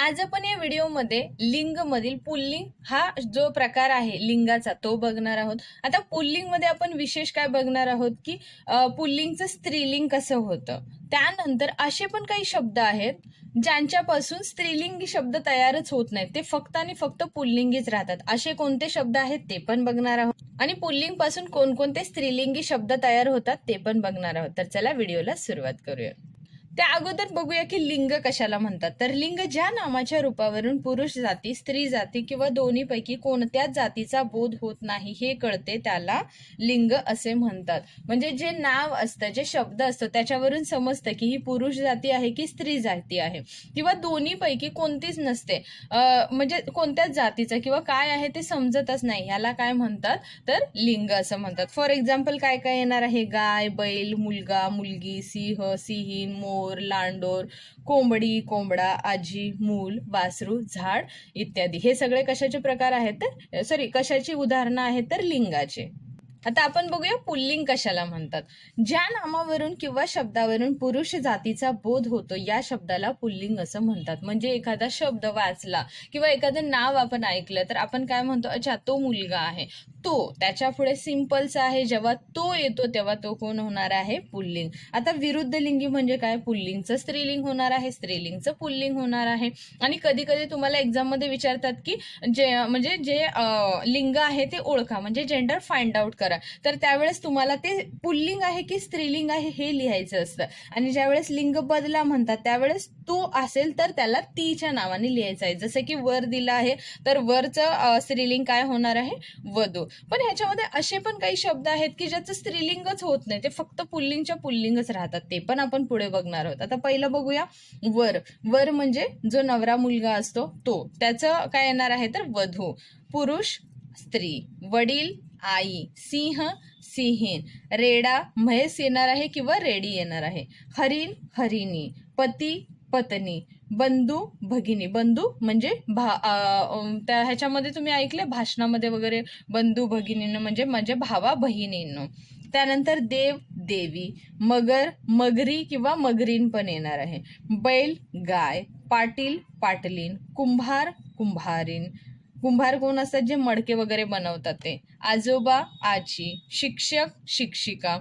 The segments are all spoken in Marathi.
आज आपण या व्हिडिओमध्ये लिंग मधील पुल्लिंग हा जो प्रकार आहे लिंगाचा तो बघणार आहोत. आता पुल्लिंगमध्ये आपण विशेष काय बघणार आहोत की पुल्लिंगचं स्त्रीलिंग कसं होतं? त्यानंतर असे पण काही शब्द आहेत ज्यांच्यापासून स्त्रीलिंगी शब्द तयारच होत नाहीत. ते फक्त आणि फक्त पुल्लिंगीच राहतात. असे कोणते शब्द आहेत ते पण बघणार आहोत. आणि पुल्लिंगपासून कोणकोणते स्त्रीलिंगी शब्द तयार होतात ते पण बघणार आहोत. तर चला व्हिडिओला सुरुवात करूया. त्या अगोदर बघूया की लिंग कशाला म्हणतात. तर लिंग ज्या नामाच्या रूपावरून पुरुष जाती स्त्री जाती किंवा दोन्हीपैकी कोणत्याच जातीचा बोध होत नाही हे कळते त्याला लिंग असे म्हणतात. म्हणजे जे नाव असतं जे शब्द असतं त्याच्यावरून समजतं की ही पुरुष जाती आहे की स्त्री जाती आहे. किंवा दोन्हीपैकी कोणतीच नसते. म्हणजे कोणत्याच जातीचं किंवा काय आहे ते समजतच नाही. ह्याला काय म्हणतात? तर लिंग असं म्हणतात. फॉर एक्झाम्पल काय काय येणार आहे? गाय बैल मुलगा मुलगी सिंह सिहीन मोर लांडोर कोंबडी कोंबडा आजी मूल वासरू झाड इत्यादी. हे सगळे कशाचे प्रकार आहेत तर सॉरी कशाची उदाहरणं आहेत तर लिंगाचे. आता आपण बघूया पुल्लिंग कशाला म्हणतात. ज्या नामावरून किंवा शब्दावरून पुरुष जातीचा बोध होतो या शब्दाला पुल्लिंग असं म्हणतात. म्हणजे एखादा शब्द वाचला किंवा एखादं नाव आपण ऐकलं तर आपण काय म्हणतो? अच्छा तो मुलगा आहे. तो त्याच्या पुढे सिम्पलचा आहे. जेव्हा तो येतो तेव्हा तो कोण होणार आहे? पुल्लिंग. आता विरुद्ध लिंगी म्हणजे काय? पुल्लिंगचं स्त्रीलिंग होणार आहे स्त्रीलिंगचं पुल्लिंग होणार आहे. आणि कधी कधी तुम्हाला एक्झाममध्ये विचारतात की जे म्हणजे जे लिंग आहे ते ओळखा. म्हणजे जेंडर फाइंड आउट करा. तर त्यावेळेस तुम्हाला ते पुल्लिंग आहे की स्त्रीलिंग आहे हे लिहायचं असतं. आणि ज्यावेळेस लिंग बदला म्हणतात त्यावेळेस तो असेल तर त्याला तीच्या नावाने लिहायचं आहे. जसं की वर दिलं आहे तर वरचं स्त्रीलिंग काय होणार आहे? वधू. पण ह्याच्यामध्ये असे पण काही शब्द आहेत की ज्याचं स्त्रीलिंगच होत नाही. ते फक्त पुल्लिंगच्या पुल्लिंगच राहतात. ते पण आपण पुढे बघणार आहोत. आता पहिलं बघूया. वर. वर म्हणजे जो नवरा मुलगा असतो तो. त्याचं काय येणार आहे तर वधू. पुरुष स्त्री. वडील आई सिंह सिंहीण. रेडा म्हैस येणार आहे किंवा रेडी येणार आहे? हरिण हरिणी. पती पत्नी. बंधू भगिनी. बंधू म्हणजे भा त्या ह्याच्यामध्ये तुम्ही ऐकले भाषणामध्ये वगैरे बंधू भगिनीनं म्हणजे म्हणजे भावा बहिणींनो. त्यानंतर देव देवी. मगर मगरी किंवा मगरीन पण येणार आहे. बैल गाय. पाटील पाटलीन कुंभार कुंभारीन कुंभार कोण असतात जे मडके वगैरे बनवतात ते? आजोबा आजी शिक्षक शिक्षिका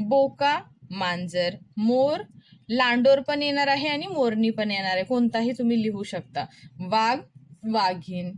बोका मांजर मोर लांडोर पण येणार आहे आणि मोरणी पण येणार आहे. कोणताही तुम्ही लिहू शकता. वाघ वाघीण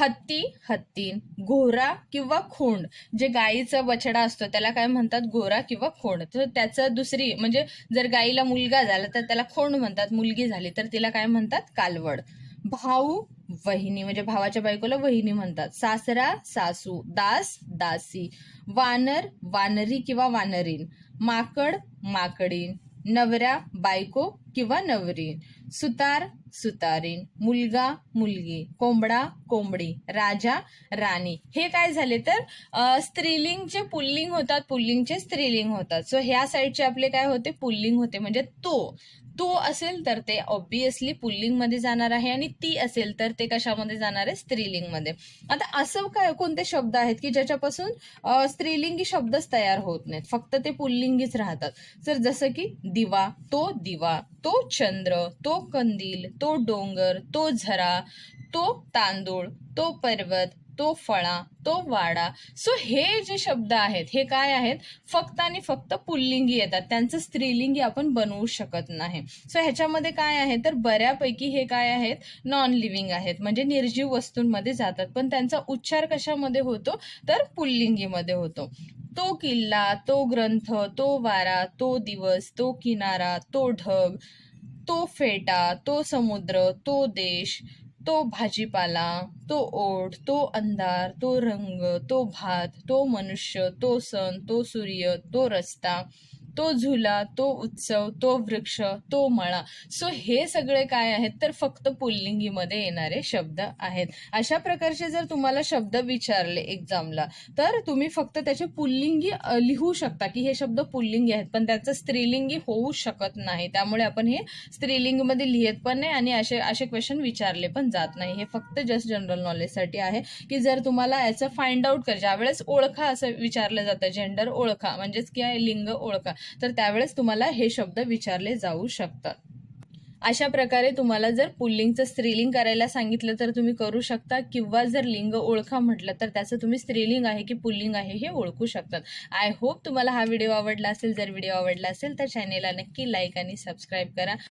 हत्ती हत्तीन घोरा किंवा खोंड जे गाईचा बछडा असतो त्याला काय म्हणतात? घोरा किंवा खोंड तर त्याचं दुसरी म्हणजे जर गाईला मुलगा झाला तर त्याला खोंड म्हणतात मुलगी झाली तर तिला काय म्हणतात? कालवड. भाऊ वहिनी म्हणजे भावाच्या बायकोला वहिनी म्हणतात. सासरा सासू दास दासी. वानर वानरी किंवा वानरीन माकड माकडीन नवरा बायको किंवा नवरीन. सुतार सुतारीन मुलगा मुलगी. कोंबडा कोंबडी. राजा राणी. हे काय झाले तर स्त्रीलिंगचे पुल्लिंग होतात पुल्लिंगचे स्त्रीलिंग होतात. सो ह्या साईडचे आपले काय होते? पुल्लिंग होते. म्हणजे तो. तो असेल तर ते ऑब्विसली पुल्लिंगमध्ये जाणार आहे आणि ती असेल तर ते कशामध्ये जाणार आहे? स्त्रीलिंगमध्ये. आता असं काय कोणते शब्द आहेत की ज्याच्यापासून स्त्रीलिंगी शब्दच तयार होत नाहीत? फक्त ते पुल्लिंगीच राहतात. तर जसं की दिवा तो दिवा. तो चंद्र तो कंदील तो डोंगर तो झरा तो तांदूळ तो पर्वत तो फळा तो वाडा. सो हे जे शब्द आहेत हे काय आहेत? फक्त आणि फक्त पुल्लिंगी येतात. त्यांचं स्त्रीलिंगी आपण बनवू शकत नाही. सो ह्याच्यामध्ये काय आहे? तर बऱ्यापैकी हे काय आहेत? नॉन लिव्हिंग आहेत. म्हणजे निर्जीव वस्तूंमध्ये जातात. पण त्यांचा उच्चार कशामध्ये होतो? तर पुल्लिंगीमध्ये होतो. तो किल्ला तो ग्रंथ तो वारा तो दिवस तो किनारा तो ढग तो फेटा तो समुद्र तो देश तो भाजीपाला तो ओढ तो अंधार तो रंग तो भात तो मनुष्य तो सण तो सूर्य तो रस्ता तो झुला तो उत्सव तो वृक्ष तो मळा. सो हे सगळे काय आहेत? तर फक्त पुल्लिंगीमध्ये येणारे शब्द आहेत. अशा प्रकारचे जर तुम्हाला शब्द विचारले एक्झामला तर तुम्ही फक्त त्याचे पुल्लिंगी लिहू शकता की हे शब्द पुल्लिंगी आहेत. पण त्याचं स्त्रीलिंगी होऊ शकत नाही. त्यामुळे आपण हे स्त्रीलिंगमध्ये लिहित पण नाही आणि असे असे क्वेश्चन विचारले पण जात नाही. हे फक्त जस्ट जनरल नॉलेजसाठी आहे की जर तुम्हाला याचं फाइंड आउट कर ज्यावेळेस ओळखा असं विचारलं जातं जेंडर ओळखा म्हणजेच की आहे लिंग ओळखा तर त्यावेळेस तुम्हाला हे शब्द विचारले जाऊ शकतात. अशा प्रकारे तुम्हाला जर पुल्लिंगचं स्त्रीलिंग करायला सांगितलं तर तुम्ही करू शकता किंवा जर लिंग ओळखा म्हटलं तर त्याचं तुम्ही स्त्रीलिंग आहे की पुल्लिंग आहे हे ओळखू शकतात. आय होप तुम्हाला हा व्हिडिओ आवडला असेल. जर व्हिडिओ आवडला असेल तर चॅनेलला नक्की लाईक आणि सबस्क्राईब करा.